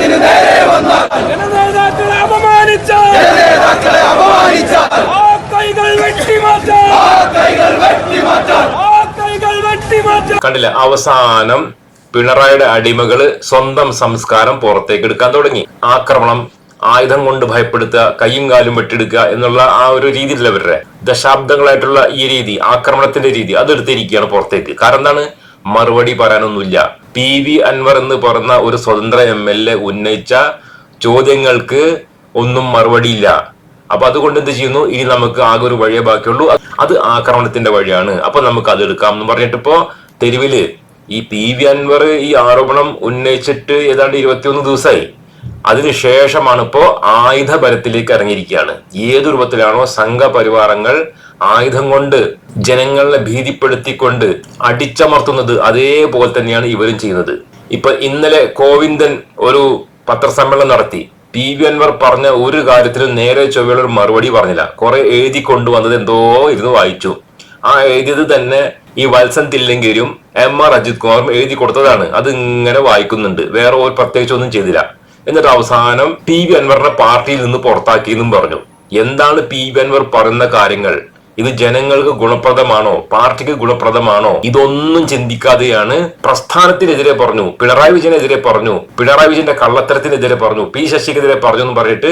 ജനത്തിന് നേരെ വന്നാൽ ജനനേതാക്കളെ അപമാനിച്ച ജനനേതാക്കളെ അപമാനിച്ച ആ കൈകൾ ആ കൈകൾ ആ കൈകൾ കണ്ടില്ല അവസാനം പിണറായിയുടെ അടിമകൾ സ്വന്തം സംസ്കാരം പുറത്തേക്ക് എടുക്കാൻ തുടങ്ങി. ആക്രമണം ആയുധം കൊണ്ട് ഭയപ്പെടുത്തുക കൈയും കാലും വെട്ടിയെടുക്കുക എന്നുള്ള ആ ഒരു രീതിയിലുള്ളവരുടെ ദശാബ്ദങ്ങളായിട്ടുള്ള ഈ രീതി ആക്രമണത്തിന്റെ രീതി അതെടുത്തിരിക്കുകയാണ് പുറത്തേക്ക്. കാരണം എന്താണ്? മറുപടി പറയാനൊന്നുമില്ല. പി വി അൻവർ എന്ന് പറഞ്ഞ ഒരു സ്വതന്ത്ര എം എൽ എ ഉന്നയിച്ച ചോദ്യങ്ങൾക്ക് ഒന്നും മറുപടിയില്ല. അപ്പൊ അതുകൊണ്ട് എന്ത് ചെയ്യുന്നു? ഇനി നമുക്ക് ആകെ ഒരു വഴിയേ ബാക്കിയുള്ളൂ. അത് ആക്രമണത്തിന്റെ വഴിയാണ്. അപ്പൊ നമുക്ക് അത് എടുക്കാം എന്ന് പറഞ്ഞിട്ട് ഇപ്പോ തെരുവിൽ ഈ പി വി അൻവർ ഈ ആരോപണം ഉന്നയിച്ചിട്ട് ഏതാണ്ട് ഇരുപത്തിയൊന്ന് ദിവസമായി. അതിനുശേഷമാണ് ഇപ്പോ ആയുധ ബലത്തിലേക്ക് ഇറങ്ങിയിരിക്കുകയാണ്. ഏത് രൂപത്തിലാണോ സംഘപരിവാരങ്ങൾ ആയുധം കൊണ്ട് ജനങ്ങളെ ഭീതിപ്പെടുത്തിക്കൊണ്ട് അടിച്ചമർത്തുന്നത് അതേപോലെ തന്നെയാണ് ഇവരും ചെയ്യുന്നത്. ഇപ്പൊ ഇന്നലെ കോവിന്ദൻ ഒരു പത്രസമ്മേളനം നടത്തി. പി വി അൻവർ പറഞ്ഞ ഒരു കാര്യത്തിലും നേരെ ചൊവ്വയുള്ള ഒരു മറുപടി പറഞ്ഞില്ല. കുറെ എഴുതി കൊണ്ടുവന്നത് എന്തോ ഇരുന്ന് വായിച്ചു. ആ എഴുതിയത് തന്നെ ഈ വത്സൻ തില്ലങ്കേരിയും എം ആർ അജിത് കുമാറും എഴുതി കൊടുത്തതാണ്. അത് ഇങ്ങനെ വായിക്കുന്നുണ്ട്. വേറെ ഒരു പ്രത്യേകിച്ച് ഒന്നും ചെയ്തില്ല. എന്നിട്ട് അവസാനം പി വി അൻവറിനെ പാർട്ടിയിൽ നിന്ന് പുറത്താക്കിയെന്നും പറഞ്ഞു. എന്താണ് പി വി അൻവർ പറയുന്ന കാര്യങ്ങൾ? ഇത് ജനങ്ങൾക്ക് ഗുണപ്രദമാണോ? പാർട്ടിക്ക് ഗുണപ്രദമാണോ? ഇതൊന്നും ചിന്തിക്കാതെയാണ് പ്രസ്ഥാനത്തിനെതിരെ പറഞ്ഞു പിണറായി വിജയനെതിരെ പറഞ്ഞു പിണറായി വിജയന്റെ കള്ളത്തരത്തിനെതിരെ പറഞ്ഞു പി ശശിക്കെതിരെ പറഞ്ഞു എന്ന് പറഞ്ഞിട്ട്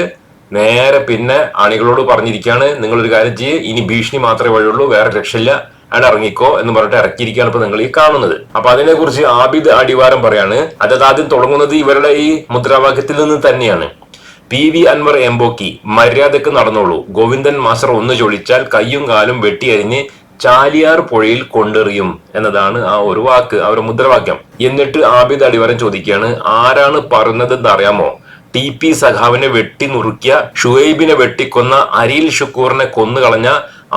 നേരെ പിന്നെ അണികളോട് പറഞ്ഞിരിക്കുകയാണ് നിങ്ങൾ ഒരു കാര്യം ചെയ്യ് ഇനി ഭീഷണി മാത്രമേ വഴിയുള്ളൂ വേറെ രക്ഷയില്ല അയാൾ ഇറങ്ങിക്കോ എന്ന് പറഞ്ഞിട്ട് ഇറക്കിയിരിക്കുകയാണ് ഇപ്പൊ നിങ്ങൾ ഈ കാണുന്നത്. അപ്പൊ അതിനെ കുറിച്ച് ആബിദ് അടിവാരം പറയാണ് അതായത് ആദ്യം തുടങ്ങുന്നത് ഇവരുടെ ഈ മുദ്രാവാക്യത്തിൽ നിന്ന് തന്നെയാണ്. പി വി അൻവർ എംബോക്കി മര്യാദയ്ക്ക് നടന്നോളൂ. ഗോവിന്ദൻ മാസ്റ്റർ ഒന്ന് ചൊളിച്ചാൽ കയ്യും കാലും വെട്ടിയരിഞ്ഞ് ചാലിയാർ പുഴയിൽ കൊണ്ടെറിയും എന്നതാണ് ആ ഒരു വാക്ക് ആ ഒരു മുദ്രാവാക്യം. എന്നിട്ട് ആബിദ് അടിവരം ചോദിക്കുകയാണ് ആരാണ് പറഞ്ഞതെന്ന് അറിയാമോ? ടി പി സഖാവിനെ വെട്ടി നുറുക്കിയ ഷുഹൈബിനെ വെട്ടിക്കൊന്ന അരിൽ ഷുക്കൂറിനെ കൊന്നുകളഞ്ഞ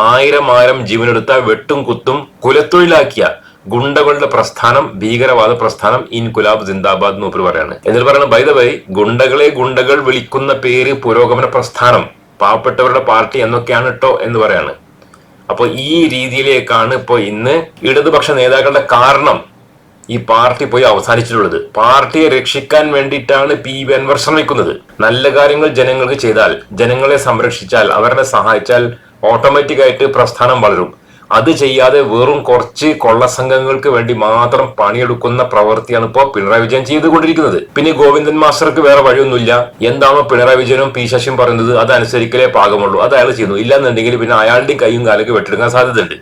ആയിരം ആയിരം ജീവനെടുത്ത വെട്ടും കുത്തും കുലത്തൊഴിലാക്കിയ ഗുണ്ടകളുടെ പ്രസ്ഥാനം ഭീകരവാദ പ്രസ്ഥാനം ഇൻ കുലാബ് ജിന്ദാബാദ് എന്ന് മൂപ്പര് പറയാണ്. എന്നിട്ട് പറയുന്നത് ബൈ ദ വൈ ഗുണ്ടകളെ ഗുണ്ടകൾ വിളിക്കുന്ന പേര് പുരോഗമന പ്രസ്ഥാനം പാവപ്പെട്ടവരുടെ പാർട്ടി എന്നൊക്കെയാണ് കേട്ടോ എന്ന് പറയാണ്. അപ്പോൾ ഈ രീതിയിലേക്കാണ് ഇപ്പോൾ ഇന്ന് ഇടതുപക്ഷ നേതാക്കളുടെ കാരണം ഈ പാർട്ടി പോയി അവസാനിച്ചിട്ടുള്ളത്. പാർട്ടിയെ രക്ഷിക്കാൻ വേണ്ടിയിട്ടാണ് പി വി അൻവർ ശ്രമിക്കുന്നത്. നല്ല കാര്യങ്ങൾ ജനങ്ങൾക്ക് ചെയ്താൽ ജനങ്ങളെ സംരക്ഷിച്ചാൽ അവരെ സഹായിച്ചാൽ ഓട്ടോമാറ്റിക് ആയിട്ട് പ്രസ്ഥാനം വളരും. അത് ചെയ്യാതെ വെറും കുറച്ച് കൊള്ളസംഘങ്ങൾക്ക് വേണ്ടി മാത്രം പണിയെടുക്കുന്ന പ്രവൃത്തിയാണ് ഇപ്പോൾ പിണറായി വിജയൻ ചെയ്തുകൊണ്ടിരിക്കുന്നത്. പിന്നെ ഗോവിന്ദൻ മാസ്റ്റർക്ക് വേറെ വഴിയൊന്നുമില്ല. എന്താണോ പിണറായി വിജയനും പി ശശിയും പറയുന്നത് അതനുസരിക്കലേ പാകമുള്ളൂ. അത് അയാൾ ചെയ്യുന്നു. ഇല്ലാന്നുണ്ടെങ്കിൽ പിന്നെ അയാളുടെയും കൈയും കാലൊക്കെ വെട്ടിടുക്കാൻ സാധ്യതയുണ്ട്.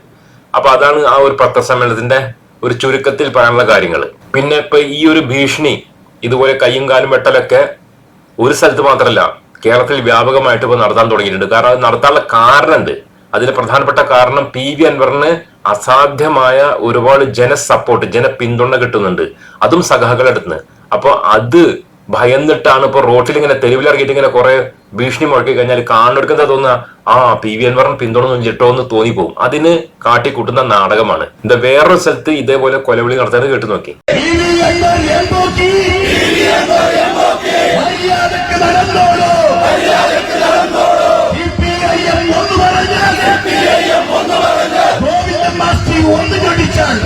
അപ്പൊ അതാണ് ആ ഒരു പത്രസമ്മേളനത്തിന്റെ ഒരു ചുരുക്കത്തിൽ പറയാനുള്ള കാര്യങ്ങൾ പിന്നെ ഇപ്പൊ ഈ ഒരു ഭീഷണി ഇതുപോലെ കൈയും കാലും വെട്ടലൊക്കെ ഒരു സ്ഥലത്ത് മാത്രമല്ല കേരളത്തിൽ വ്യാപകമായിട്ട് ഇപ്പൊ നടത്താൻ തുടങ്ങിയിട്ടുണ്ട്. കാരണം അത് നടത്താനുള്ള കാരണമുണ്ട്. അതിന് പ്രധാനപ്പെട്ട കാരണം പി വി അൻവറിന് അസാധ്യമായ ഒരുപാട് ജന സപ്പോർട്ട് ജന പിന്തുണ കിട്ടുന്നുണ്ട്. അതും സഖാക്കളുടെ അടുത്ത് അപ്പൊ അത് ഭയന്നിട്ടാണ് ഇപ്പൊ റോട്ടിൽ ഇങ്ങനെ തെരുവിലിറങ്ങിയിട്ട് ഇങ്ങനെ കുറെ ഭീഷണി മുഴക്കി കഴിഞ്ഞാൽ കാണുന്നെടുക്കുന്ന തോന്നുക? ആ പി വി അൻവറിന് പിന്തുണ ചിട്ടോ എന്ന് തോന്നിപ്പോവും അതിന് കാട്ടിക്കൂട്ടുന്ന നാടകമാണ്. എന്താ വേറൊരു സ്ഥലത്ത് ഇതേപോലെ കൊലവിളി നടത്താൻ കേട്ടു നോക്കി. ഒന്ന് കടിച്ചാൽ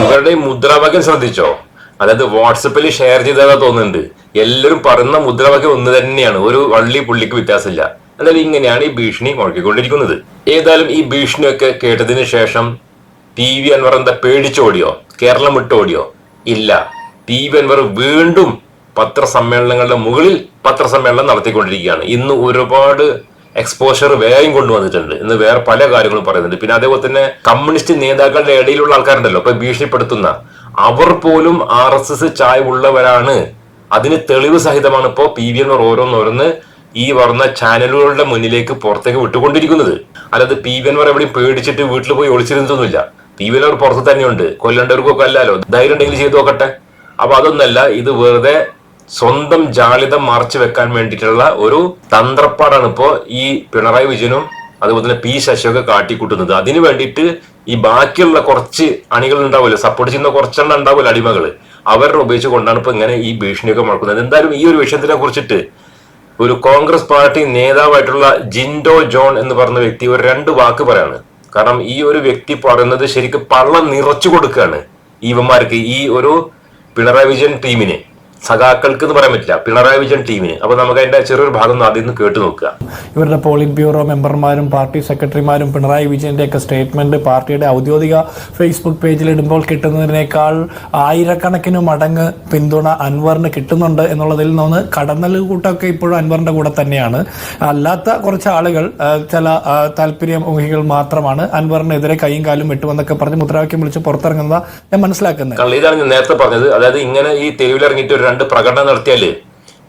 ഇവരുടെ മുദ്രാവാക്യം ശ്രദ്ധിച്ചോ? അതായത് വാട്സപ്പിൽ ഷെയർ ചെയ്തതാ തോന്നുന്നുണ്ട്. എല്ലാവരും പറയുന്ന മുദ്രാവാക്യം ഒന്ന് തന്നെയാണ്. ഒരു വള്ളി പുള്ളിക്ക് വ്യത്യാസമില്ല. എന്നാലും ഇങ്ങനെയാണ് ഈ ഭീഷണി മുഴക്കിക്കൊണ്ടിരിക്കുന്നത്. ഏതായാലും ഈ ഭീഷണിയൊക്കെ കേട്ടതിന് ശേഷം പി വി അൻവർ എന്താ പേടിച്ചോടിയോ? കേരളം വിട്ടോടിയോ ഇല്ല. പി വി അൻവർ വീണ്ടും പത്രസമ്മേളനങ്ങളുടെ മുകളിൽ പത്രസമ്മേളനം നടത്തിക്കൊണ്ടിരിക്കുകയാണ്. ഇന്ന് ഒരുപാട് എക്സ്പോഷർ വേഗം കൊണ്ടുവന്നിട്ടുണ്ട്. ഇന്ന് വേറെ പല കാര്യങ്ങളും പറയുന്നുണ്ട്. പിന്നെ അതേപോലെ തന്നെ കമ്മ്യൂണിസ്റ്റ് നേതാക്കളുടെ ഇടയിലുള്ള ആൾക്കാരുണ്ടല്ലോ. ഇപ്പൊ ഭീഷണിപ്പെടുത്തുന്ന അവർ പോലും ആർ എസ് എസ് ചായ ഉള്ളവരാണ്. അതിന് തെളിവ് സഹിതമാണ് ഇപ്പോ പി വി എൻവർ ഓരോന്നോരോന്ന് ഈ പറഞ്ഞ ചാനലുകളുടെ മുന്നിലേക്ക് പുറത്തേക്ക് വിട്ടുകൊണ്ടിരിക്കുന്നത്. അല്ലാതെ പി വി എൻവർ എവിടെയും പേടിച്ചിട്ട് വീട്ടിൽ പോയി ഒളിച്ചിരുന്നതൊന്നുമില്ല. പി വി എൻവർ പുറത്ത് തന്നെയുണ്ട്. കൊല്ലേണ്ടവർക്കൊക്കെ അല്ലല്ലോ. ധൈര്യം ഉണ്ടെങ്കിൽ ചെയ്തു നോക്കട്ടെ. അപ്പൊ അതൊന്നല്ല ഇത് വെറുതെ സ്വന്തം ജാളിതം മറച്ചു വെക്കാൻ വേണ്ടിയിട്ടുള്ള ഒരു തന്ത്രപ്പാടാണ് ഇപ്പോ ഈ പിണറായി വിജയനും അതുപോലെ തന്നെ പി ശശിയൊക്കെ കാട്ടിക്കൂട്ടുന്നത്. അതിനു വേണ്ടിയിട്ട് ഈ ബാക്കിയുള്ള കുറച്ച് അണികൾ ഉണ്ടാവില്ല സപ്പോർട്ട് ചെയ്യുന്ന കുറച്ചെണ്ണം ഉണ്ടാവില്ല അടിമകൾ. അവരുടെ ഉപയോഗിച്ച് കൊണ്ടാണ് ഇപ്പൊ ഇങ്ങനെ ഈ ഭീഷണിയൊക്കെ മുഴക്കുന്നത്. എന്തായാലും ഈ ഒരു വിഷയത്തിനെ കുറിച്ചിട്ട് ഒരു കോൺഗ്രസ് പാർട്ടി നേതാവായിട്ടുള്ള ജിൻഡോ ജോൺ എന്ന് പറഞ്ഞ വ്യക്തി ഒരു രണ്ട് വാക്ക് പറയാണ്. കാരണം ഈ ഒരു വ്യക്തി പറയുന്നത് ശരിക്കും പള്ളം നിറച്ചു കൊടുക്കുകയാണ്. ഇവന്മാർക്ക് ഈ ഒരു പിണറായി വിജയൻ ടീമിന്. സഖാക്കൾക്ക് എന്ന് പറയാൻ പറ്റില്ല. പിണറായി വിജയൻ ടീമിന്. അപ്പൊ നമുക്ക് അതിന്റെ ചെറിയൊരു ഭാഗം ഒന്ന് ആദ്യം നിന്ന് കേട്ടു നോക്കുക. ഇവരുടെ പോളിറ്റ് ബ്യൂറോ മെമ്പർമാരും പാർട്ടി സെക്രട്ടറിമാരും പിണറായി വിജയന്റെ ഒക്കെ സ്റ്റേറ്റ്മെന്റ് പാർട്ടിയുടെ ഔദ്യോഗിക ഫേസ്ബുക്ക് പേജിൽ ഇടുമ്പോൾ കിട്ടുന്നതിനേക്കാൾ ആയിരക്കണക്കിന് മടങ്ങ് പിന്തുണ അൻവറിന് കിട്ടുന്നുണ്ട് എന്നുള്ളതിൽ നിന്ന് കടന്നൽ കൂട്ടമൊക്കെ ഇപ്പോഴും അൻവറിന്റെ കൂടെ തന്നെയാണ്. അല്ലാത്ത കുറച്ച് ആളുകൾ ചില താല്പര്യമുഖികൾ മാത്രമാണ് അൻവറിനെതിരെ കൈയും കാലും വെട്ടുമെന്നൊക്കെ പറഞ്ഞ് മുദ്രാവാക്യം വിളിച്ച് പുറത്തിറങ്ങുന്നത് ഞാൻ മനസ്സിലാക്കുന്നത്. ഇതാണ് നേരത്തെ പറഞ്ഞത്. അതായത് ഇങ്ങനെ ഈ തെരുവിലിറങ്ങിയിട്ട് ഒരു രണ്ട് പ്രകടനം നടത്തിയാൽ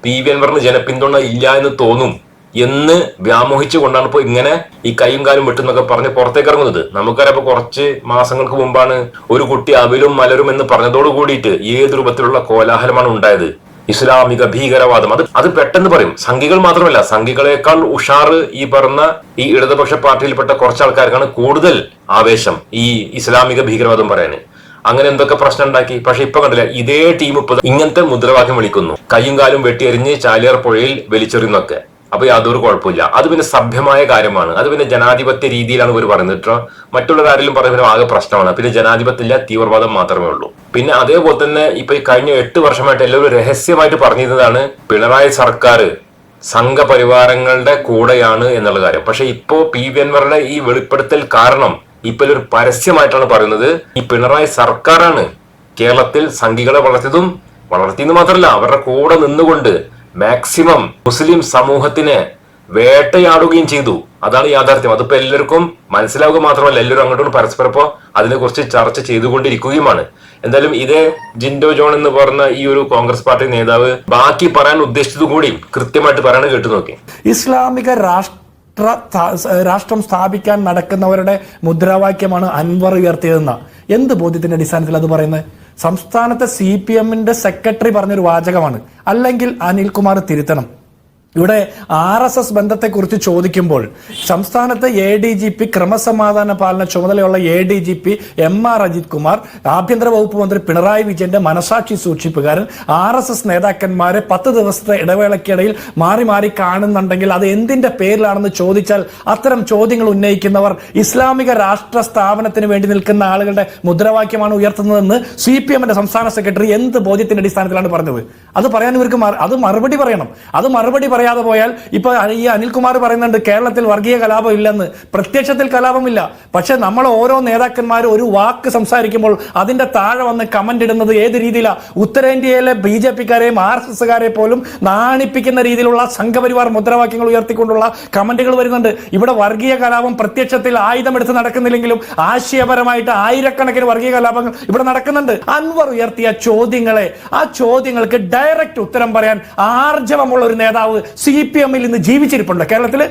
പി വി അൻവറിന് ജനപിന്തുണ ഇല്ല എന്ന് തോന്നും എന്ന് വ്യാമോഹിച്ചു കൊണ്ടാണ് ഇപ്പോൾ ഇങ്ങനെ ഈ കൈയും കാലും വെട്ടുന്നൊക്കെ പറഞ്ഞ് പുറത്തേക്ക് ഇറങ്ങുന്നത് നമുക്കറിയാം ഇപ്പൊ കുറച്ച് മാസങ്ങൾക്ക് മുമ്പാണ് ഒരു കുട്ടി അവിലും മലരും എന്ന് പറഞ്ഞതോട് കൂടിയിട്ട് ഏത് രൂപത്തിലുള്ള കോലാഹലമാണ് ഉണ്ടായത്? ഇസ്ലാമിക ഭീകരവാദം. അത് അത് പെട്ടെന്ന് പറയും. സംഘികൾ മാത്രമല്ല സംഘികളെക്കാൾ ഉഷാർ ഈ പറഞ്ഞ ഈ ഇടതുപക്ഷ പാർട്ടിയിൽപ്പെട്ട കുറച്ച് ആൾക്കാർക്കാണ് കൂടുതൽ ആവേശം ഈ ഇസ്ലാമിക ഭീകരവാദം പറയാന്. അങ്ങനെ എന്തൊക്കെ പ്രശ്നം ഉണ്ടാക്കി? പക്ഷെ ഇപ്പൊ കണ്ടില്ല ഇതേ ടീം ഇപ്പൊ ഇങ്ങനത്തെ മുദ്രാവാക്യം വിളിക്കുന്നു. കയ്യും കാലും വെട്ടിയെറിഞ്ഞ് ചാലിയർ പുഴയിൽ വലിച്ചെറിയുന്നൊക്കെ. അപ്പൊ യാതൊരു കുഴപ്പമില്ല അത് പിന്നെ സഭ്യമായ കാര്യമാണ്. അത് പിന്നെ ജനാധിപത്യ രീതിയിലാണ് ഇവർ പറയുന്നത് മറ്റുള്ളവർ ആരെങ്കിലും പറയുമ്പോൾ ആകെ പ്രശ്നമാണ്. പിന്നെ ജനാധിപത്യമില്ല തീവ്രവാദം മാത്രമേ ഉള്ളൂ. പിന്നെ അതേപോലെ തന്നെ ഇപ്പൊ ഈ കഴിഞ്ഞ എട്ട് വർഷമായിട്ട് എല്ലാവരും രഹസ്യമായിട്ട് പറഞ്ഞിരുന്നതാണ് പിണറായി സർക്കാർ സംഘപരിവാരങ്ങളുടെ കൂടെയാണ് എന്നുള്ള കാര്യം. പക്ഷെ ഇപ്പോ പി വി അൻവറുടെ ഈ വെളിപ്പെടുത്തൽ കാരണം ഇപ്പൊ ഒരു പരസ്യമായിട്ടാണ് പറയുന്നത്. ഈ പിണറായി സർക്കാരാണ് കേരളത്തിൽ സംഘികളെ വളർത്തിയതും വളർത്തിയെന്ന് മാത്രമല്ല അവരുടെ കൂടെ നിന്നുകൊണ്ട് മാക്സിമം മുസ്ലിം സമൂഹത്തിനെ വേട്ടയാടുകയും ചെയ്തു. അതാണ് യാഥാർത്ഥ്യം. അതിപ്പോ എല്ലാവർക്കും മനസ്സിലാവുക മാത്രമല്ല എല്ലാവരും അങ്ങോട്ടും പരസ്പരം ഇപ്പോ അതിനെക്കുറിച്ച് ചർച്ച ചെയ്തുകൊണ്ടിരിക്കുകയുമാണ്. എന്തായാലും ഇതേ ജിൻഡോ ജോൺ എന്ന് പറഞ്ഞ ഈ ഒരു കോൺഗ്രസ് പാർട്ടി നേതാവ് ബാക്കി പറയാൻ ഉദ്ദേശിച്ചത് കൂടി കൃത്യമായിട്ട് പറയണ കേട്ടു നോക്കി. ഇസ്ലാമിക രാഷ്ട്ര രാഷ്ട്രം സ്ഥാപിക്കാൻ നടക്കുന്നവരുടെ മുദ്രാവാക്യമാണ് അൻവർ ഉയർത്തിയതെന്ന. എന്ത് ബോധ്യത്തിന്റെ അടിസ്ഥാനത്തിൽ അത് പറയുന്നത്? സംസ്ഥാനത്തെ സി പി എമ്മിന്റെ സെക്രട്ടറി പറഞ്ഞൊരു വാചകമാണ്. അല്ലെങ്കിൽ അനിൽകുമാർ തിരുത്തണം. ഇവിടെ ആർ എസ് എസ് ബന്ധത്തെക്കുറിച്ച് ചോദിക്കുമ്പോൾ സംസ്ഥാനത്തെ എ ഡി ജി പി ക്രമസമാധാന പാലന ചുമതലയുള്ള A D G P M R Ajith Kumar ആഭ്യന്തര വകുപ്പ് മന്ത്രി പിണറായി വിജയന്റെ മനസാക്ഷി സൂക്ഷിപ്പുകാരൻ ആർ എസ് എസ് നേതാക്കന്മാരെ പത്ത് ദിവസത്തെ ഇടവേളയ്ക്കിടയിൽ മാറി മാറി കാണുന്നുണ്ടെങ്കിൽ അത് എന്തിന്റെ പേരിലാണെന്ന് ചോദിച്ചാൽ അത്തരം ചോദ്യങ്ങൾ ഉന്നയിക്കുന്നവർ ഇസ്ലാമിക രാഷ്ട്ര സ്ഥാപനത്തിന് വേണ്ടി നിൽക്കുന്ന ആളുകളുടെ മുദ്രാവാക്യമാണ് ഉയർത്തുന്നതെന്ന് സി പി എമ്മിന്റെ സംസ്ഥാന സെക്രട്ടറി എന്ത് ബോധ്യത്തിന്റെ അടിസ്ഥാനത്തിലാണ് പറഞ്ഞത്? അത് പറയാൻ ഇവർക്ക് അത് മറുപടി പറയണം. അത് മറുപടി പറയാതെ പോയാൽ ഇപ്പൊ ഈ അനിൽകുമാർ പറയുന്നുണ്ട് കേരളത്തിൽ വർഗീയ കലാപം ഇല്ലെന്ന്. പ്രത്യക്ഷത്തിൽ കലാപമില്ല. പക്ഷെ നമ്മൾ ഓരോ നേതാക്കന്മാരും ഒരു വാക്ക് സംസാരിക്കുമ്പോൾ അതിന്റെ താഴെ വന്ന് കമന്റ് ഇടുന്നത് ഏത് രീതിയിലാണ് ഉത്തരേന്ത്യയിലെ ബി ജെ പിക്കാരെയും ആർ എസ് എസ്സുകാരെ പോലും നാണിപ്പിക്കുന്ന രീതിയിലുള്ള സംഘപരിവാർ മുദ്രാവാക്യങ്ങൾ ഉയർത്തിക്കൊണ്ടുള്ള കമന്റുകൾ വരുന്നുണ്ട്. ഇവിടെ വർഗീയ കലാപം പ്രത്യക്ഷത്തിൽ ആയുധമെടുത്ത് നടക്കുന്നില്ലെങ്കിലും ആശയപരമായിട്ട് ആയിരക്കണക്കിന് വർഗീയ കലാപങ്ങൾ ഇവിടെ നടക്കുന്നുണ്ട്. അൻവർ ഉയർത്തിയ ചോദ്യങ്ങളെ ആ ചോദ്യങ്ങൾക്ക് ഡയറക്റ്റ് ഉത്തരം പറയാൻ ആർജവമുള്ള ഒരു നേതാവ് സി പി എമ്മിൽ ഇന്ന് ജീവിച്ചിരിപ്പുണ്ട്. കേരളത്തിൽ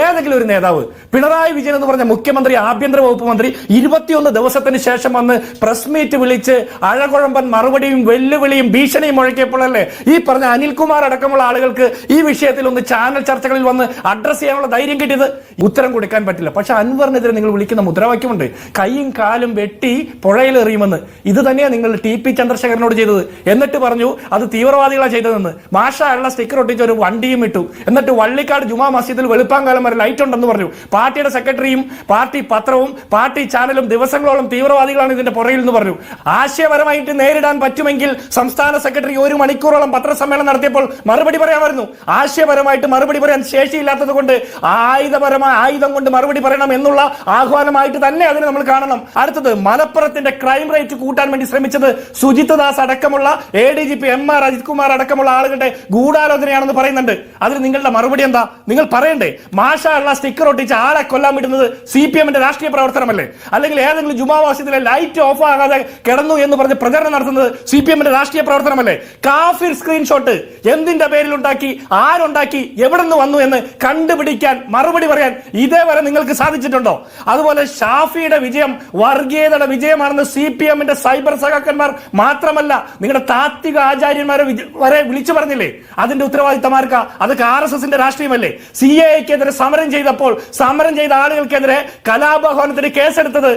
ഏതെങ്കിലും ഒരു നേതാവ് പിണറായി വിജയൻ എന്ന് പറഞ്ഞ മുഖ്യമന്ത്രി ആഭ്യന്തര വകുപ്പ് മന്ത്രി ഇരുപത്തിയൊന്ന് ദിവസത്തിന് ശേഷം വന്ന് പ്രസ് മീറ്റ് വിളിച്ച് അഴകുഴമ്പൻ മറുപടിയും വെല്ലുവിളിയും ഭീഷണിയും മുഴക്കിയപ്പോഴല്ലേ ഈ പറഞ്ഞ അനിൽകുമാർ അടക്കമുള്ള ആളുകൾക്ക് ഈ വിഷയത്തിൽ ഒന്ന് ചാനൽ ചർച്ചകളിൽ വന്ന് അഡ്രസ് ചെയ്യാനുള്ള ധൈര്യം കിട്ടിയത് ഉത്തരം കൊടുക്കാൻ പറ്റില്ല. പക്ഷെ അൻവറിനെതിരെ നിങ്ങൾ വിളിക്കുന്ന മുദ്രാവാക്യമുണ്ട്. കൈയും കാലും വെട്ടി പുഴയിൽ എറിയുമെന്ന്. ഇത് തന്നെയാണ് നിങ്ങൾ ടി പി ചന്ദ്രശേഖരനോട് ചെയ്തത്. എന്നിട്ട് പറഞ്ഞു അത് തീവ്രവാദികളാണ് ചെയ്തതെന്ന്. മാഷ ഉള്ള സ്റ്റിക്കർ ഒട്ടിച്ച് ഒരു വണ്ടിയും ഇട്ടു എന്നിട്ട് വള്ളിക്കാട് ജുമാ മസ്ജിദിൽ വെളുപ്പാങ്കാലം വരെ ലൈറ്റ് ഉണ്ടെന്ന് പറഞ്ഞു. പാർട്ടിയുടെ സെക്രട്ടറിയും പാർട്ടി പത്രവും പാർട്ടി ചാനലും ദിവസങ്ങളോളം തീവ്രവാദികളാണ് ഇതിന്റെ പുറയിൽ എന്ന് പറഞ്ഞു. ആശയപരമായിട്ട് നേരിടാൻ പറ്റുമെങ്കിൽ സംസ്ഥാന സെക്രട്ടറി ഒരു മണിക്കൂറോളം പത്രസമ്മേളനം നടത്തിയപ്പോൾ മറുപടി പറയാമായിരുന്നു. ആശയപരമായിട്ട് മറുപടി പറയാൻ ശേഷിയില്ലാത്തത് കൊണ്ട് ആയുധപരമായ ആയുധം കൊണ്ട് മറുപടി പറയണം എന്നുള്ള ആഹ്വാനമായിട്ട് തന്നെ അതിനെ നമ്മൾ കാണണം. അടുത്തത് മലപ്പുറത്തിന്റെ ക്രൈം റേറ്റ് കൂട്ടാൻ വേണ്ടി ശ്രമിച്ചത് സുജിത് ദാസ് അടക്കമുള്ള A D G P M R Ajith Kumar അടക്കമുള്ള ആളുകളുടെ ഗൂഢാലോചനയാണെന്ന് പറയുന്നുണ്ട്. അതിന് നിങ്ങളുടെ മറുപടി എന്താ? നിങ്ങൾ പറയണ്ടേ മാഷ ഉള്ള സ്റ്റിക്കർ ഒട്ടിച്ച് ആളെ കൊല്ലാൻ വിടുന്നത് സി പി എമ്മിന്റെ രാഷ്ട്രീയ പ്രവർത്തനമല്ലേ? അല്ലെങ്കിൽ ഏതെങ്കിലും ജുമാവാസ്യത്തിലെ ലൈറ്റ് ഓഫ് ആകാതെ കിടന്നു എന്ന് പറഞ്ഞ് പ്രചരണം നടത്തുന്നത് സി പി എമ്മിന്റെ രാഷ്ട്രീയ പ്രവർത്തനമല്ലേ? കാഫിർ സ്ക്രീൻഷോട്ട് എന്തിന്റെ പേരിൽ ഉണ്ടാക്കി ആരുണ്ടാക്കി എവിടെ നിന്ന് വന്നു എന്ന് കണ്ടുപിടിക്കാൻ മറുപടി പറയാൻ ഇതേവരെ നിങ്ങൾക്ക് സാധിച്ചിട്ടുണ്ടോ? അതുപോലെ ഷാഫിയുടെ വിജയം വർഗീയതയുടെ വിജയമാണെന്ന് സി പി എമ്മിന്റെ സൈബർ സഖാക്കന്മാർ മാത്രമല്ല നിങ്ങളുടെ താത്വിക ആചാര്യന്മാരെ വരെ വിളിച്ചു പറഞ്ഞില്ലേ? അതിന്റെ ഉത്തരവാദിത്തമാർക്കാ അതൊക്കെ ആർ എസ് എസിന്റെ രാഷ്ട്രീയമല്ലേ? സി എക്കെതിരെ സമരം ചെയ്തപ്പോൾ സമരം ചെയ്ത ആളുകൾക്കെതിരെ കലാപഹോനത്തിന് കേസെടുത്തത്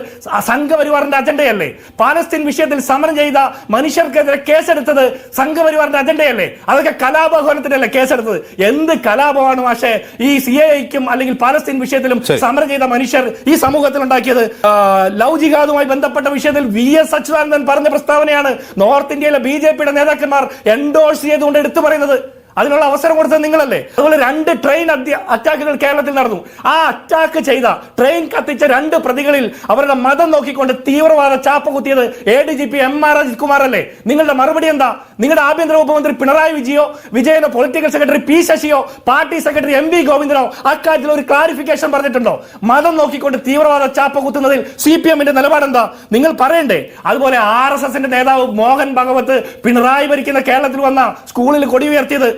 സംഘപരിവാറിന്റെ അജണ്ടയല്ലേ? പാലസ്തീൻ വിഷയത്തിൽ സമരം ചെയ്ത മനുഷ്യർക്കെതിരെ കേസെടുത്തത് സംഘപരിവാറിന്റെ അജണ്ടയല്ലേ? അതൊക്കെ കലാപഹോനത്തിനല്ലേ കേസെടുത്തത്? എന്ത് കലാപമാണ് പക്ഷേ ഈ സി എക്കും അല്ലെങ്കിൽ പാലസ്തീൻ വിഷയത്തിലും സമരം ചെയ്ത മനുഷ്യർ ഈ സമൂഹത്തിൽ ഉണ്ടാക്കിയത് ലവ് ജിഹാദുമായി ബന്ധപ്പെട്ട വിഷയത്തിൽ വി എസ് അച്യുതാനന്ദൻ പറഞ്ഞ പ്രസ്താവനയാണ് നോർത്ത് ഇന്ത്യയിലെ ബി ജെ പിയുടെ നേതാക്കന്മാർ എൻഡോഴ്സ് ചെയ്തുകൊണ്ട് എടുത്തു പറയുന്നത്. അതിനുള്ള അവസരം കൊടുത്തത് നിങ്ങളല്ലേ? അതുപോലെ രണ്ട് ട്രെയിൻ അറ്റാക്കുകൾ കേരളത്തിൽ നടന്നു. ആ അറ്റാക്ക് ചെയ്ത ട്രെയിൻ കത്തിച്ച രണ്ട് പ്രതികളിൽ അവരുടെ മതം നോക്കിക്കൊണ്ട് തീവ്രവാദ ചാപ്പ കുത്തിയത് A D G P M R Ajith Kumar അല്ലേ നിങ്ങളുടെ മറുപടി എന്താ? നിങ്ങളുടെ ആഭ്യന്തര ഉപമന്ത്രി മന്ത്രി പിണറായി വിജയോ വിജയനോ പൊളിറ്റിക്കൽ സെക്രട്ടറി പി ശശിയോ പാർട്ടി സെക്രട്ടറി എം വി ഗോവിന്ദനോ അക്കാര്യത്തിൽ ഒരു ക്ലാരിഫിക്കേഷൻ പറഞ്ഞിട്ടുണ്ടോ? മതം നോക്കിക്കൊണ്ട് തീവ്രവാദ ചാപ്പ കുത്തുന്നതിൽ സി പി എമ്മിന്റെ നിലപാടെന്താ? നിങ്ങൾ പറയണ്ടേ? അതുപോലെ ആർ എസ് എസിന്റെ നേതാവ് മോഹൻ ഭഗവത് പിണറായി ഭരിക്കുന്ന കേരളത്തിൽ വന്ന സ്കൂളിൽ കൊടി ഉയർത്തിയത്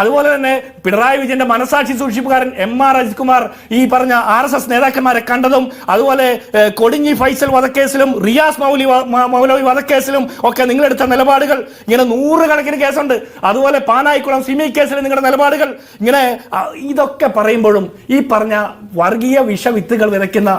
അതുപോലെ തന്നെ പിണറായി വിജയന്റെ മനസാക്ഷി സൂക്ഷിപ്പുകാരൻ എം ആർ അജിത് കുമാർ ഈ പറഞ്ഞ ആർ എസ് എസ് നേതാക്കന്മാരെ കണ്ടതും അതുപോലെ കൊടിഞ്ഞി ഫൈസൽ വധക്കേസിലും റിയാസ് മൗലി മൗലവി വധക്കേസിലും ഒക്കെ നിങ്ങളെടുത്ത നിലപാടുകൾ. ഇങ്ങനെ നൂറുകണക്കിന് കേസുണ്ട്. അതുപോലെ പാനായിക്കുളം സിമി കേസിൽ നിങ്ങളുടെ നിലപാടുകൾ. ഇങ്ങനെ ഇതൊക്കെ പറയുമ്പോഴും ഈ പറഞ്ഞ വർഗീയ വിഷവിത്തുകൾ വിതയ്ക്കുന്ന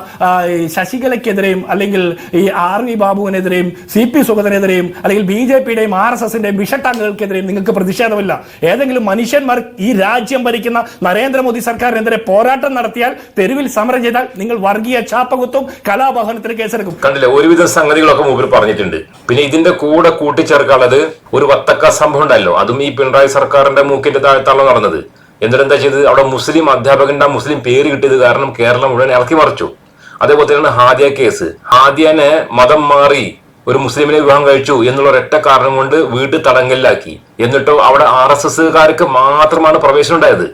ശശികലയ്ക്കെതിരെയും അല്ലെങ്കിൽ ഈ ആർ വി ബാബുവിനെതിരെയും സി പി സുഗതനെതിരെയും അല്ലെങ്കിൽ ബി ജെ പിയുടെയും ആർ എസ് എസിന്റെയും വിഷട്ടാങ്കുകൾക്കെതിരെയും നിങ്ങൾക്ക് പ്രതിഷേധമില്ല. ഏതെങ്കിലും മനുഷ്യന്മാർ ഈ രാജ്യം ഭരിക്കുന്ന നരേന്ദ്രമോദി സർക്കാരിനെതിരെ പോരാട്ടം നടത്തിയാൽ തെരുവിൽ സമരം ചെയ്താൽ നിങ്ങൾ വർഗീയ ചാപ്പകുത്തും കലാപഹനത്തിന് കേസെടുക്കും. കണ്ടില്ല ഒരുവിധ സംഗതികളൊക്കെ മൂപ്പർ പറഞ്ഞിട്ടുണ്ട്. പിന്നെ ഇതിന്റെ കൂടെ കൂട്ടിച്ചേർക്കാനുള്ളത് ഒരു വത്തക്ക സംഭവം ഉണ്ടല്ലോ. അതും ഈ പിണറായി സർക്കാരിന്റെ മൂക്കിന്റെ താഴത്താണ് നടന്നത്. എന്നിട്ട് എന്താ ചെയ്തത്? അവിടെ മുസ്ലിം അധ്യാപകന്റെ മുസ്ലിം പേര് കിട്ടിയത് കാരണം കേരളം മുഴുവൻ ഇറക്കി മറിച്ചു. അതേപോലെ തന്നെയാണ് ഹാദിയ കേസ്. ഹാദിയനെ മതം മാറി ഒരു മുസ്ലിമിനെ വിവാഹം കഴിച്ചു എന്നുള്ള ഒരൊറ്റ കാരണം കൊണ്ട് വീട് തടങ്കലിലാക്കി. എന്നിട്ടോ അവിടെ ആർ എസ് എസ്സുകാർക്ക് മാത്രമാണ് പ്രവേശനം ഉണ്ടായത്.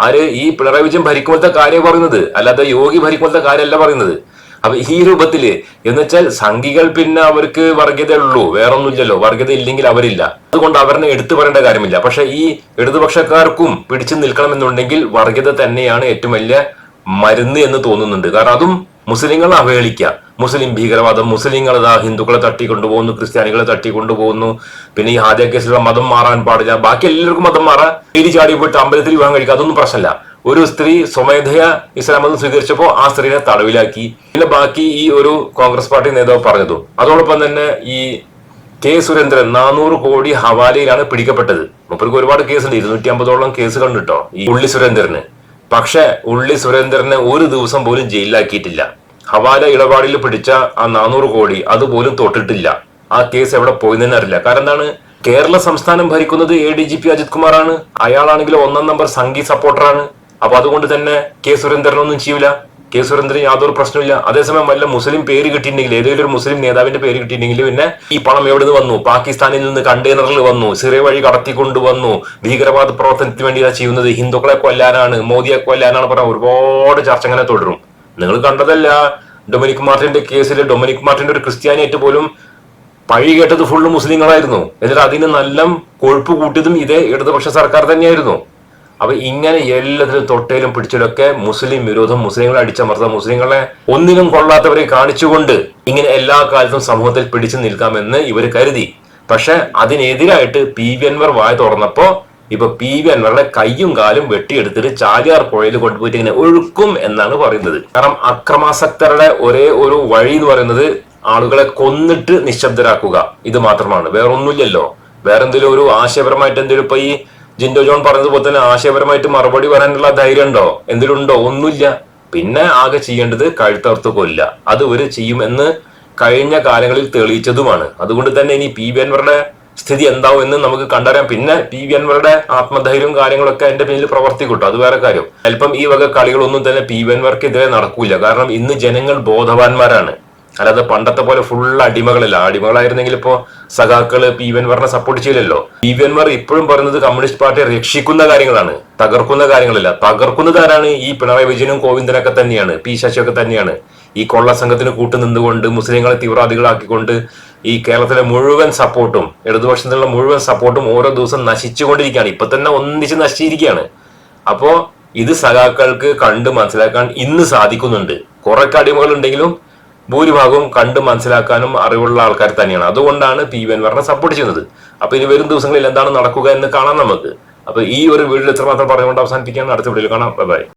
ആര് ഈ പിണറായി വിജയൻ ഭരിക്കുമ്പോഴത്തെ കാര്യം പറയുന്നത്? അല്ലാതെ യോഗി ഭരിക്കുമ്പോഴത്തെ കാര്യമല്ല പറയുന്നത്. അപ്പൊ ഈ രൂപത്തിൽ എന്ന് വെച്ചാൽ സംഘികൾ പിന്നെ അവർക്ക് വർഗീയത ഉള്ളൂ വേറൊന്നുമില്ലല്ലോ. വർഗീയത ഇല്ലെങ്കിൽ അവരില്ല. അതുകൊണ്ട് അവരെ എടുത്തു പറയേണ്ട കാര്യമില്ല. പക്ഷെ ഈ ഇടതുപക്ഷക്കാർക്കും പിടിച്ചു നിൽക്കണമെന്നുണ്ടെങ്കിൽ വർഗീയത തന്നെയാണ് ഏറ്റവും വലിയ മരുന്ന് എന്ന് തോന്നുന്നുണ്ട്. കാരണം അതും മുസ്ലിങ്ങളെ അവഹേളിക്കുക. മുസ്ലിം ഭീകരവാദം മുസ്ലിങ്ങൾ ഇതാ ഹിന്ദുക്കളെ തട്ടിക്കൊണ്ടുപോകുന്നു ക്രിസ്ത്യാനികളെ തട്ടിക്കൊണ്ടുപോകുന്നു. പിന്നെ ഈ ഹാദിയ കേസിലുള്ള മതം മാറാൻ പാടില്ല. ബാക്കി എല്ലാവർക്കും മതം മാറാൻ എലി ചാടി പോയിട്ട് അമ്പലത്തിൽ വിവാഹം കഴിക്കുക അതൊന്നും പ്രശ്നമില്ല. ഒരു സ്ത്രീ സ്വമേധയ ഇസ്ലാം മതം സ്വീകരിച്ചപ്പോൾ ആ സ്ത്രീനെ തടവിലാക്കി. പിന്നെ ബാക്കി ഈ ഒരു കോൺഗ്രസ് പാർട്ടി നേതാവ് പറഞ്ഞതും. അതോടൊപ്പം തന്നെ ഈ കെ സുരേന്ദ്രൻ നാനൂറ് കോടി ഹവാലയിലാണ് പിടിക്കപ്പെട്ടത്. മുപ്പർക്ക് ഒരുപാട് കേസുണ്ട്. ഇരുന്നൂറ്റി അമ്പതോളം കേസുകളുണ്ട് കേട്ടോ ഈ ഉള്ളി സുരേന്ദ്രന്. പക്ഷെ ഉള്ളി സുരേന്ദ്രനെ ഒരു ദിവസം പോലും ജയിലിലാക്കിയിട്ടില്ല. ഹവാല ഇടപാടിൽ പിടിച്ച ആ നാനൂറ് കോടി അതുപോലും തൊട്ടിട്ടില്ല. ആ കേസ് എവിടെ പോയി അറിയില്ല. കാരണം എന്താണ്? കേരള സംസ്ഥാനം ഭരിക്കുന്നത് A D G P Ajith കുമാറാണ്. അയാളാണെങ്കിൽ ഒന്നാം നമ്പർ സംഘി സപ്പോർട്ടറാണ്. അപ്പൊ അതുകൊണ്ട് തന്നെ കെ സുരേന്ദ്രനൊന്നും ചെയ്യൂല. കെ സുരേന്ദ്രൻ യാതൊരു പ്രശ്നമില്ല അതേസമയം വല്ല മുസ്ലിം പേര് കിട്ടിയിട്ടുണ്ടെങ്കിൽ ഏതെങ്കിലും ഒരു മുസ്ലിം നേതാവിന്റെ പേര് കിട്ടിയിട്ടുണ്ടെങ്കിൽ പിന്നെ ഈ പണം എവിടെ നിന്ന് വന്നു? പാകിസ്ഥാനിൽ നിന്ന് കണ്ടെയ്നറിൽ വന്നു. സിറിയ വഴി കടത്തിക്കൊണ്ട് വന്നു ഭീകരവാദ പ്രവർത്തനത്തിന് വേണ്ടി ചെയ്യുന്നത്. ഹിന്ദുക്കളെ കൊല്ലാനാണ് മോദിയെ കൊല്ലാനാണ് പറഞ്ഞ ഒരുപാട് ചർച്ച അങ്ങനെ തുടരും. നിങ്ങൾ കണ്ടതല്ല ഡൊമിനിക് മാർട്ടിന്റെ കേസിൽ ഡൊമിനിക് മാർട്ടിന്റെ ഒരു ക്രിസ്ത്യാനിയായിട്ട് പോലും പഴി കേട്ടത് ഫുള്ള് മുസ്ലിങ്ങളായിരുന്നു. എന്നിട്ട് അതിന് നല്ല കൊഴുപ്പ് കൂട്ടിയതും ഇതേ ഇടതുപക്ഷ സർക്കാർ തന്നെയായിരുന്നു. അപ്പൊ ഇങ്ങനെ എല്ലാത്തിലും തൊട്ടയിലും പിടിച്ചിലൊക്കെ മുസ്ലിം വിരോധം മുസ്ലിങ്ങളെ അടിച്ചമർത്ത മുസ്ലിങ്ങളെ ഒന്നിനും കൊള്ളാത്തവരെ കാണിച്ചുകൊണ്ട് ഇങ്ങനെ എല്ലാ കാലത്തും സമൂഹത്തിൽ പിടിച്ചു നിൽക്കാമെന്ന് ഇവർ കരുതി. പക്ഷെ അതിനെതിരായിട്ട് പി വി അൻവർ വായ തുറന്നപ്പോ ഇപ്പൊ പി വി അൻവറുടെ കൈയും കാലും വെട്ടിയെടുത്തിട്ട് ചാലിയാർ പുഴയിൽ കൊണ്ടുപോയിട്ട് ഇങ്ങനെ ഒഴുക്കും എന്നാണ് പറയുന്നത്. കാരണം അക്രമാസക്തരുടെ ഒരേ ഒരു വഴി എന്ന് പറയുന്നത് ആളുകളെ കൊന്നിട്ട് നിശബ്ദരാക്കുക. ഇത് മാത്രമാണ്. വേറൊന്നുമില്ലല്ലോ. വേറെന്തെങ്കിലും ഒരു ആശയപരമായിട്ട് എന്തെങ്കിലും ഇപ്പൊ ഈ ജിൻഡോ ജോൺ പറഞ്ഞതുപോലെ തന്നെ ആശയപരമായിട്ട് മറുപടി വരാനുള്ള ധൈര്യം ഉണ്ടോ? എന്തെങ്കിലും ഉണ്ടോ? ഒന്നുമില്ല. പിന്നെ ആകെ ചെയ്യേണ്ടത് കഴുത്തർത്ത് കൊല്ല അത് ഒരു ചെയ്യുമെന്ന് കഴിഞ്ഞ കാലങ്ങളിൽ തെളിയിച്ചതുമാണ്. അതുകൊണ്ട് തന്നെ ഇനി പി ബി അൻവറുടെ സ്ഥിതി എന്താവും എന്ന് നമുക്ക് കണ്ടറിയാം. പിന്നെ പി വി അൻവറുടെ ആത്മധൈര്യവും കാര്യങ്ങളൊക്കെ എന്റെ പിന്നിൽ പ്രവർത്തിക്കട്ടോ. അത് വേറെ കാര്യം. അല്പം ഈ വക കളികളൊന്നും തന്നെ പി വി അൻവർക്കെതിരെ നടക്കൂല. കാരണം ഇന്ന് ജനങ്ങൾ ബോധവാന്മാരാണ്. അല്ലാതെ പണ്ടത്തെ പോലെ ഫുൾ അടിമകളല്ല. അടിമകളായിരുന്നെങ്കിൽ ഇപ്പോ സഖാക്കൾ പി വി എൻമാറിനെ സപ്പോർട്ട് ചെയ്യില്ലല്ലോ. പി വി എൻമാർ ഇപ്പോഴും പറയുന്നത് കമ്മ്യൂണിസ്റ്റ് പാർട്ടിയെ രക്ഷിക്കുന്ന കാര്യങ്ങളാണ്. തകർക്കുന്ന കാര്യങ്ങളല്ല. തകർക്കുന്നതാരാണ്? ഈ പിണറായി വിജയനും കോവിന്ദനൊക്കെ തന്നെയാണ്. പി ശശിയൊക്കെ തന്നെയാണ്. ഈ കൊള്ള സംഘത്തിന് കൂട്ടു നിന്നുകൊണ്ട് മുസ്ലിങ്ങളെ തീവ്രവാദികളാക്കിക്കൊണ്ട് ഈ കേരളത്തിലെ മുഴുവൻ സപ്പോർട്ടും ഇടതുപക്ഷത്തിലുള്ള മുഴുവൻ സപ്പോർട്ടും ഓരോ ദിവസം നശിച്ചുകൊണ്ടിരിക്കുകയാണ്. ഇപ്പൊ തന്നെ ഒന്നിച്ച് നശിച്ചിരിക്കുകയാണ്. അപ്പോ ഇത് സഖാക്കൾക്ക് കണ്ട് മനസ്സിലാക്കാൻ ഇന്ന് സാധിക്കുന്നുണ്ട്. കുറെ അടിമകൾ ഉണ്ടെങ്കിലും ഭൂരിഭാഗവും കണ്ട് മനസ്സിലാക്കാനും അറിവുള്ള ആൾക്കാർ തന്നെയാണ്. അതുകൊണ്ടാണ് പി വി എൻവറിനെ സപ്പോർട്ട് ചെയ്യുന്നത്. അപ്പൊ ഇനി വരും ദിവസങ്ങളിൽ എന്താണ് നടക്കുക എന്ന് കാണാം നമുക്ക്. അപ്പൊ ഈ ഒരു വീഡിയോ എത്രമാത്രം പറഞ്ഞുകൊണ്ട് അവസാനിപ്പിക്കാൻ അടുത്ത വീഡിയോയിൽ കാണാം. ബൈ